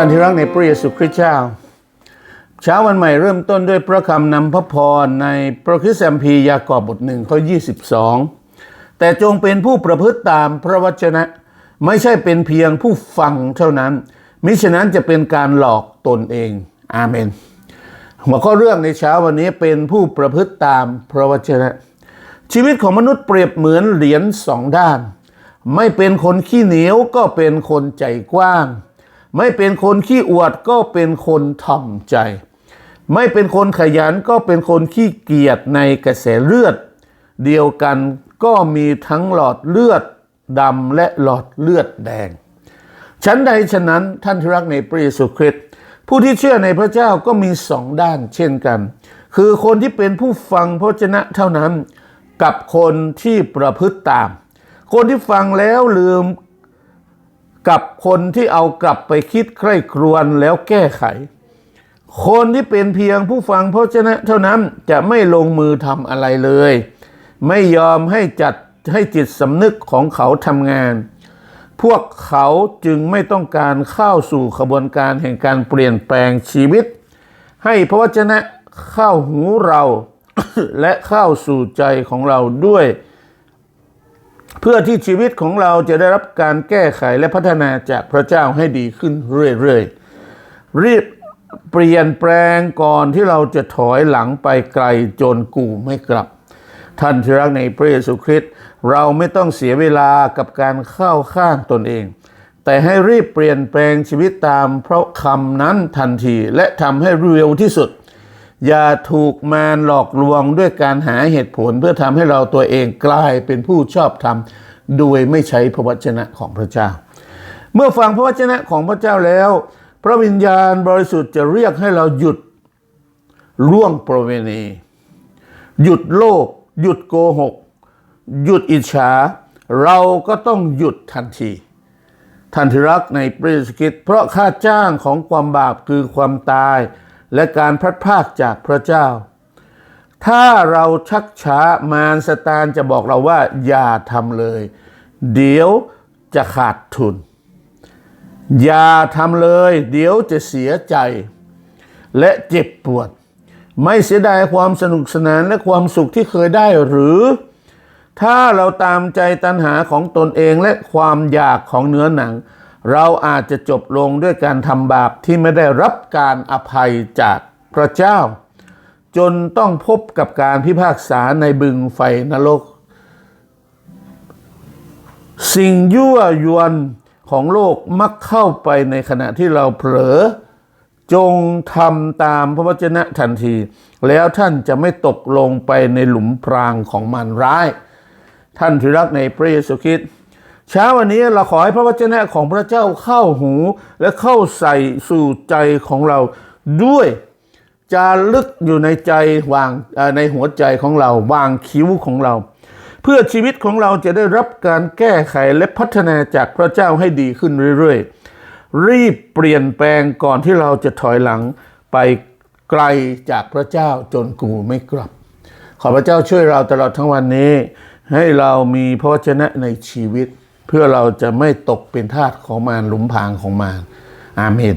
ท่านที่รักในพระเยซูคริสต์เจ้า เช้าวันใหม่เริ่มต้นด้วยพระคำนำพระพรในพระคริสต์คัมภีร์ยากอบบทหนึ่งข้อ 22 แต่จงเป็นผู้ประพฤติตามพระวจนะ ไม่ใช่เป็นเพียงผู้ฟังเท่านั้น มิฉะนั้นจะเป็นการหลอกตนเอง อาเมนหัวข้อเรื่องในเช้าวันนี้เป็นผู้ประพฤติตามพระวจนะ ชีวิตของมนุษย์เปรียบเหมือนเหรียญสองด้าน ไม่เป็นคนขี้เหนียวก็เป็นคนใจกว้าง ไม่เป็นคนขี้อวดก็เป็นคนถ่อมใจ ไม่เป็นคนขยันก็เป็นคนขี้เกียจในกระแสเลือด เดียวกันก็มีทั้งหลอดเลือดดำและหลอดเลือดแดงฉันใดฉะนั้นท่านที่รักในพระเยซูคริสต์ผู้ที่เชื่อในพระเจ้าก็มีสองด้านเช่นกัน คือคนที่เป็นผู้ฟังพระวจนะเท่านั้น กับคนที่ประพฤติตาม คนที่ฟังแล้วลืม กับคนที่เอากลับไปคิดใคร่ครวญแล้วแก้ไข คนที่เป็นเพียงผู้ฟังเพราะวจนะเท่านั้นจะไม่ลงมือทำอะไรเลย ไม่ยอมให้จัดให้จิตสำนึกของเขาทำงาน พวกเขาจึงไม่ต้องการเข้าสู่ขบวนการแห่งการเปลี่ยนแปลงชีวิต ให้พระวจนะเข้าหูเราและเข้าสู่ใจของเราด้วย เพื่อที่ชีวิตของเราจะได้รับการแก้ไขและพัฒนาจากพระเจ้าให้ดีขึ้นเรื่อยๆรีบเปลี่ยนแปลงก่อนที่เราจะถอยหลังไปไกลจนกูไม่กลับ ท่านที่รักในพระเยซูคริสต์เราไม่ต้องเสียเวลากับการเข้าข้างตนเอง แต่ให้รีบเปลี่ยนแปลงชีวิตตามเพราะคำนั้นทันทีและทำให้เร็วที่สุด อย่าถูกมารหลอกลวงด้วยการหาเหตุผลเพื่อทำให้เราตัวเองกลายเป็นผู้ชอบธรรมโดยไม่ใช้พระวจนะของพระเจ้า เมื่อฟังพระวจนะของพระเจ้าแล้ว พระวิญญาณบริสุทธิ์จะเรียกให้เราหยุดล่วงประเวณี หยุดโลภหยุดโกหก หยุดอิจฉา เราก็ต้องหยุดทันทีท่านที่รักในพระเยซูคริตเพราะค่าจ้างของความบาปคือความตาย และการพลัดพรากจากพระเจ้า ถ้าเราชักช้ามารสตานจะบอกเราว่าอย่าทำเลย เดี๋ยวจะขาดทุน อย่าทำเลย เดี๋ยวจะเสียใจ และเจ็บปวด ไม่เสียดายความสนุกสนานและความสุขที่เคยได้หรือ ถ้าเราตามใจตัณหาของตนเองและความอยากของเนื้อหนัง เราอาจจะจบลงด้วยการทำบาปที่ไม่ได้รับการอภัยจากพระเจ้า จนต้องพบกับการพิพากษาในบึงไฟนรก สิ่งยั่วยวนของโลกมักเข้าไปในขณะที่เราเผลอ จงทำตามพระวจนะทันที แล้วท่านจะไม่ตกลงไปในหลุมพรางของมันร้าย ท่านที่รักในพระเยซูคริสต์ เช้าวันนี้เราขอให้พระวจนะของพระเจ้าเข้าหูและเข้าใส่สู่ใจของเราด้วยจารึกอยู่ในใจวางในหัวใจของเราวางคิ้วของเรา เพื่อชีวิตของเราจะได้รับการแก้ไขและพัฒนาจากพระเจ้าให้ดีขึ้นเรื่อยๆ รีบเปลี่ยนแปลงก่อนที่เราจะถอยหลังไปไกลจากพระเจ้าจนกูไม่กลับ ขอพระเจ้าช่วยเราตลอดทั้งวันนี้ ให้เรามีพระวจนะในชีวิต เพื่อเราจะไม่ตกเป็นทาสของมารหลุมพรางของมารอาเมน